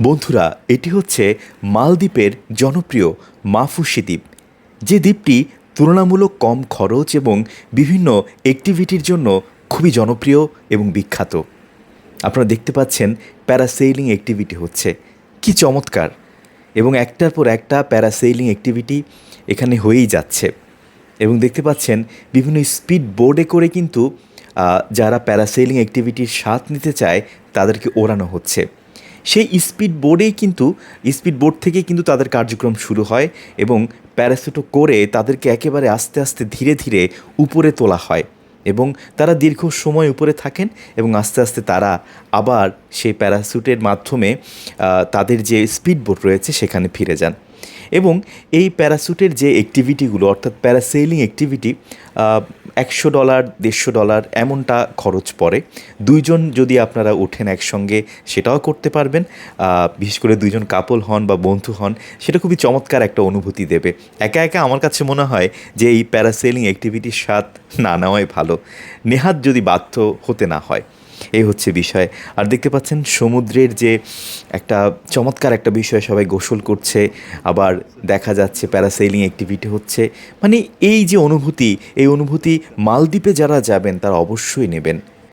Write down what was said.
বন্ধুরা, এটি হচ্ছে মালদ্বীপের জনপ্রিয় মাফুসি দ্বীপ। যে দ্বীপটি তুলনামূলক কম খরচ এবং বিভিন্ন অ্যাক্টিভিটির জন্য খুবই জনপ্রিয় এবং বিখ্যাত। আপনারা দেখতে পাচ্ছেন প্যারাসেইলিং অ্যাক্টিভিটি হচ্ছে। কি চমৎকার! এবং একটার পর একটা প্যারাসেইলিং অ্যাক্টিভিটি এখানে হয়েই যাচ্ছে। এবং দেখতে পাচ্ছেন বিভিন্ন স্পিড বোর্ডে করে কিন্তু যারা প্যারাসেইলিং অ্যাক্টিভিটির স্বাদ নিতে চায়, তাদেরকে ওড়ানো হচ্ছে। সেই স্পিড বোর্ডেই কিন্তু, স্পিড বোর্ড থেকেই কিন্তু তাদের কার্যক্রম শুরু হয় এবং প্যারাসুটও করে তাদেরকে একেবারে আস্তে আস্তে ধীরে ধীরে উপরে তোলা হয় এবং তারা দীর্ঘ সময় উপরে থাকেন এবং আস্তে আস্তে তারা আবার সেই প্যারাসুটের মাধ্যমে তাদের যে স্পিড বোট রয়েছে সেখানে ফিরে যান। এবং এই প্যারাসুটের যে অ্যাক্টিভিটিগুলো অর্থাৎ প্যারাসেইলিং অ্যাক্টিভিটি একশো ডলার, দেড়শো ডলার এমনটা খরচ পড়ে। দুইজন যদি আপনারা ওঠেন একসঙ্গে, সেটাও করতে পারবেন। বিশেষ করে দুইজন কাপল হন বা বন্ধু হন, সেটা খুবই চমৎকার একটা অনুভূতি দেবে। একা একা আমার কাছে মনে হয় যে এই প্যারাসেলিং অ্যাক্টিভিটির স্বাদ না নেওয়াই ভালো। নেহাত যদি বাধ্য হতে না হয়। এই হচ্ছে বিষয়। আর দেখতে পাচ্ছেন সমুদ্রের যে একটা চমৎকার একটা বিষয় সবাই গোসল করছে, আবার দেখা যাচ্ছে প্যারাসেলিং অ্যাক্টিভিটি হচ্ছে। মানে এই যে অনুভূতি, এই অনুভূতি মালদ্বীপে যারা যাবেন তারা অবশ্যই নেবেন।